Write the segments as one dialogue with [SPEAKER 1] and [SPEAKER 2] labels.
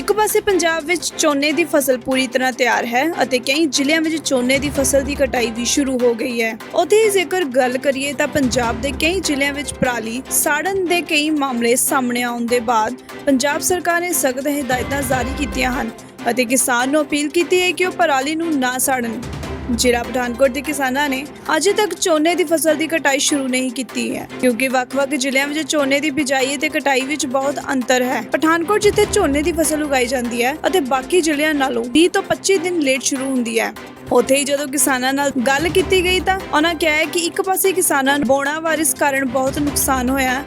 [SPEAKER 1] ਇੱਕ ਪਾਸੇ ਪੰਜਾਬ ਵਿੱਚ ਝੋਨੇ ਦੀ ਫਸਲ ਪੂਰੀ ਤਰ੍ਹਾਂ ਤਿਆਰ ਹੈ ਅਤੇ ਕਈ ਜ਼ਿਲ੍ਹਿਆਂ ਵਿੱਚ ਝੋਨੇ ਦੀ ਫਸਲ ਦੀ ਕਟਾਈ ਵੀ ਸ਼ੁਰੂ ਹੋ ਗਈ ਹੈ। ਉੱਥੇ ਹੀ ਜੇਕਰ ਗੱਲ ਕਰੀਏ ਤਾਂ ਪੰਜਾਬ ਦੇ ਕਈ ਜ਼ਿਲ੍ਹਿਆਂ ਵਿੱਚ ਪਰਾਲੀ ਸਾੜਨ ਦੇ ਕਈ ਮਾਮਲੇ ਸਾਹਮਣੇ ਆਉਣ ਦੇ ਬਾਅਦ ਪੰਜਾਬ ਸਰਕਾਰ ਨੇ ਸਖਤ ਹਦਾਇਤਾਂ ਜਾਰੀ ਕੀਤੀਆਂ ਹਨ ਅਤੇ ਕਿਸਾਨ ਨੂੰ ਅਪੀਲ ਕੀਤੀ ਹੈ ਕਿ ਉਹ ਪਰਾਲੀ ਨੂੰ ਨਾ ਸਾੜਨ। ਜ਼ਿਲ੍ਹਾ ਪਠਾਨਕੋਟ ਦੇ ਕਿਸਾਨਾਂ ਨੇ ਅਜੇ ਤੱਕ ਝੋਨੇ ਦੀ ਫਸਲ ਦੀ ਕਟਾਈ ਸ਼ੁਰੂ ਨਹੀਂ ਕੀਤੀ ਹੈ, ਕਿਉਂਕਿ ਵੱਖ-ਵੱਖ ਜ਼ਿਲ੍ਹਿਆਂ ਵਿੱਚ ਝੋਨੇ ਦੀ ਬਿਜਾਈ ਅਤੇ ਕਟਾਈ ਵਿੱਚ ਬਹੁਤ ਅੰਤਰ ਹੈ। ਪਠਾਨਕੋਟ ਜਿੱਥੇ ਝੋਨੇ ਦੀ ਫਸਲ ਉਗਾਈ ਜਾਂਦੀ ਹੈ ਅਤੇ ਬਾਕੀ ਜ਼ਿਲ੍ਹਿਆਂ ਨਾਲੋਂ 20 ਤੋਂ 25 ਦਿਨ ਲੇਟ ਸ਼ੁਰੂ ਹੁੰਦੀ ਹੈ। ਉੱਥੇ ਹੀ ਜਦੋਂ ਕਿਸਾਨਾਂ ਨਾਲ ਗੱਲ ਕੀਤੀ ਗਈ ਤਾਂ ਉਹਨਾਂ ਕਿਹਾ ਹੈ ਕਿ ਇੱਕ ਪਾਸੇ ਕਿਸਾਨਾਂ ਨੂੰ ਬੋਣਾ ਵਾਇਰਸ ਕਾਰਨ ਬਹੁਤ ਨੁਕਸਾਨ ਹੋਇਆ ਹੈ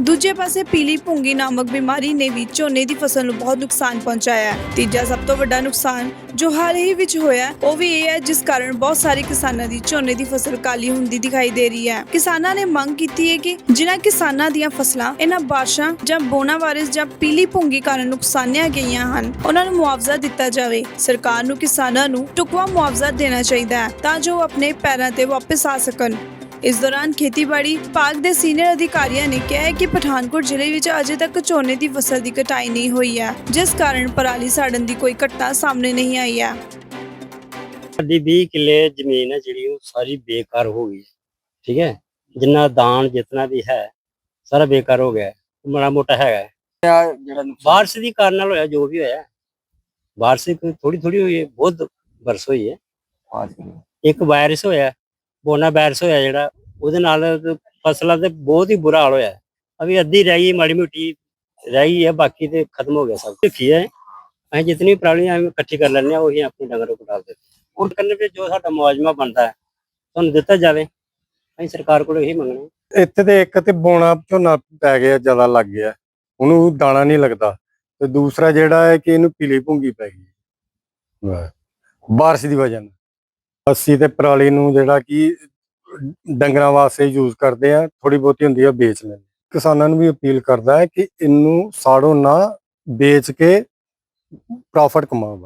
[SPEAKER 1] ਦੂਜੇ ਪਾਸੇ ਪੀਲੀ ਭੁੰਗੀ ਨਾਮਕ ਬਿਮਾਰੀ ਨੇ ਵੀ ਝੋਨੇ ਦੀ ਫਸਲ ਨੂੰ ਬਹੁਤ ਨੁਕਸਾਨ ਪਹੁੰਚਾਇਆ ਹੈ। ਤੀਜਾ ਸਭ ਤੋਂ ਵੱਡਾ ਨੁਕਸਾਨ ਜੋ ਹਾਲ ਹੀ ਵਿੱਚ ਹੋਇਆ ਉਹ ਵੀ ਇਹ ਹੈ, ਜਿਸ ਕਾਰਨ ਬਹੁਤ ਸਾਰੇ ਕਿਸਾਨਾਂ ਦੀ ਝੋਨੇ ਦੀ ਫਸਲ ਕਾਲੀ ਹੁੰਦੀ ਦਿਖਾਈ ਦੇ ਰਹੀ ਹੈ। ਕਿਸਾਨਾਂ ਨੇ ਮੰਗ ਕੀਤੀ ਹੈ ਕਿ ਜਿਨ੍ਹਾਂ ਕਿਸਾਨਾਂ ਦੀਆਂ ਫਸਲਾਂ ਇਹਨਾਂ ਬਾਰਿਸ਼ਾਂ ਜਾਂ ਬੋਨਾ ਵਾਇਰਸ ਜਾਂ ਪੀਲੀ ਭੁੰਗੀ ਕਾਰਨ ਨੁਕਸਾਨੀਆਂ ਗਈਆਂ ਹਨ, ਉਹਨਾਂ ਨੂੰ ਮੁਆਵਜ਼ਾ ਦਿੱਤਾ ਜਾਵੇ। ਸਰਕਾਰ ਨੂੰ ਕਿਸਾਨਾਂ ਨੂੰ ਟੁਕਵਾ ਮੁਆਵਜ਼ਾ ਦੇਣਾ ਚਾਹੀਦਾ ਹੈ, ਤਾਂ ਜੋ ਉਹ ਆਪਣੇ ਪੈਰਾਂ ਤੇ ਵਾਪਸ ਆ ਸਕਣ। ਇਸ ਦੌਰਾਨ ਖੇਤੀਬਾੜੀ ਵਿਭਾਗ ਦੇ ਸੀਨੀਅਰ ਅਧਿਕਾਰੀਆਂ ਨੇ ਕਿਹਾ ਹੈ ਕਿ ਪਠਾਨਕੋਟ ਜ਼ਿਲ੍ਹੇ ਵਿੱਚ ਅਜੇ ਤੱਕ ਝੋਨੇ ਦੀ ਫਸਲ ਦੀ ਕਟਾਈ ਨਹੀਂ ਹੋਈ ਹੈ ਜਿਸ ਕਾਰਨ ਪਰਾਲੀ ਸਾੜਨ ਦੀ ਕੋਈ ਘਟਨਾ ਸਾਹਮਣੇ ਨਹੀਂ ਆਈ ਹੈ
[SPEAKER 2] ਸਾਡੀ 20 ਕਿੱਲੇ ਜ਼ਮੀਨ ਹੈ ਜਿਹੜੀ ਉਹ ਸਾਰੀ ਬੇਕਾਰ ਹੋ ਗਈ ਠੀਕ ਹੈ ਜਿੰਨਾ ਦਾਨ ਜਿਤਨਾ ਵੀ ਹੈ ਸਾਰਾ ਬੇਕਾਰ ਹੋ ਗਿਆ ਹੈ। ਮਾੜਾ ਮੋਟਾ ਹੈਗਾ ਹੈ।
[SPEAKER 3] ਜਿਹੜਾ
[SPEAKER 2] ਬਾਰਿਸ਼ ਦੀ ਕਾਰਨ ਨਾਲ ਹੋਇਆ ਜੋ ਵੀ ਹੋਇਆ ਬਾਰਿਸ਼ ਥੋੜੀ ਥੋੜੀ ਹੋਈ ਹੈ ਬਹੁਤ ਬਰਸ ਹੋਈ ਹੈ। ਇੱਕ ਵਾਇਰਸ ਹੋਇਆ ਬੋਨਾ ਵਾਇਰਸ ਹੋਇਆ ਜਿਹੜਾ, ਉਹਦੇ ਨਾਲ ਫਸਲਾਂ ਤੇ ਬਹੁਤ ਹੀ ਬੁਰਾ ਹਾਲ ਹੋਇਆ। ਅਭੀ ਅੱਧੀ ਰਹਿ ਗਈ, ਮਾੜੀ ਮੋਟੀ ਰਹਿ ਗਈ ਹੈ, ਬਾਕੀ ਤੇ ਖਤਮ ਹੋ ਗਿਆ ਸਭ ਦੇਖੀ ਹੈ, ਅਸੀਂ ਜਿਤਨੀ ਪ੍ਰਾਣੀਆਂ ਇਕੱਠੀ ਕਰ ਲੈਂਦੇ ਹਾਂ, ਉਹੀ ਆਪਣੇ ਡੰਗਰ ਨੂੰ ਡਾਲ ਦਿੰਦੇ ਉਹ ਕਰਨ ਵਿੱਚ ਜੋ ਸਾਡਾ ਮੁਆਵਜ਼ਾ ਬਣਦਾ ਹੈ, ਤੁਹਾਨੂੰ ਦਿੱਤਾ ਜਾਵੇ, ਅਸੀਂ ਸਰਕਾਰ ਕੋਲੋਂ ਇਹੀ ਮੰਗਣਾ
[SPEAKER 4] ਇੱਥੇ ਤੇ ਇੱਕ ਤੇ ਬੋਣਾ ਝੋਨਾ ਪੈ ਗਿਆ, ਜ਼ਿਆਦਾ ਲੱਗ ਗਿਆ। ਉਹਨੂੰ ਦਾਣਾ ਨਹੀਂ ਲੱਗਦਾ। ਤੇ ਦੂਸਰਾ ਜਿਹੜਾ ਹੈ ਕਿ ਇਹਨੂੰ ਪੀਲੀ ਭੁੰਗੀ ਪੈ ਗਈ। ਵਾਹ। ਬਾਰਿਸ਼ ਦੀ ਵਜ੍ਹਾ ਨਾਲ। ਅਸੀਂ ਤੇ ਪਰਾਲੀ ਨੂੰ ਜਿਹੜਾ ਕਿ ਡੰਗਰਾਂ ਵਾਸਤੇ ਯੂਜ਼ ਕਰਦੇ ਆ ਥੋੜੀ ਬਹੁਤੀ ਹੁੰਦੀ ਆ ਵੇਚ ਲੈਂਦੇ ਕਿਸਾਨਾਂ ਨੂੰ ਵੀ ਅਪੀਲ ਕਰਦਾ ਹੈ ਕਿ ਇਹਨੂੰ ਸਾੜੋ ਨਾ ਵੇਚ ਕੇ ਪ੍ਰੋਫਿਟ ਕਮਾਓ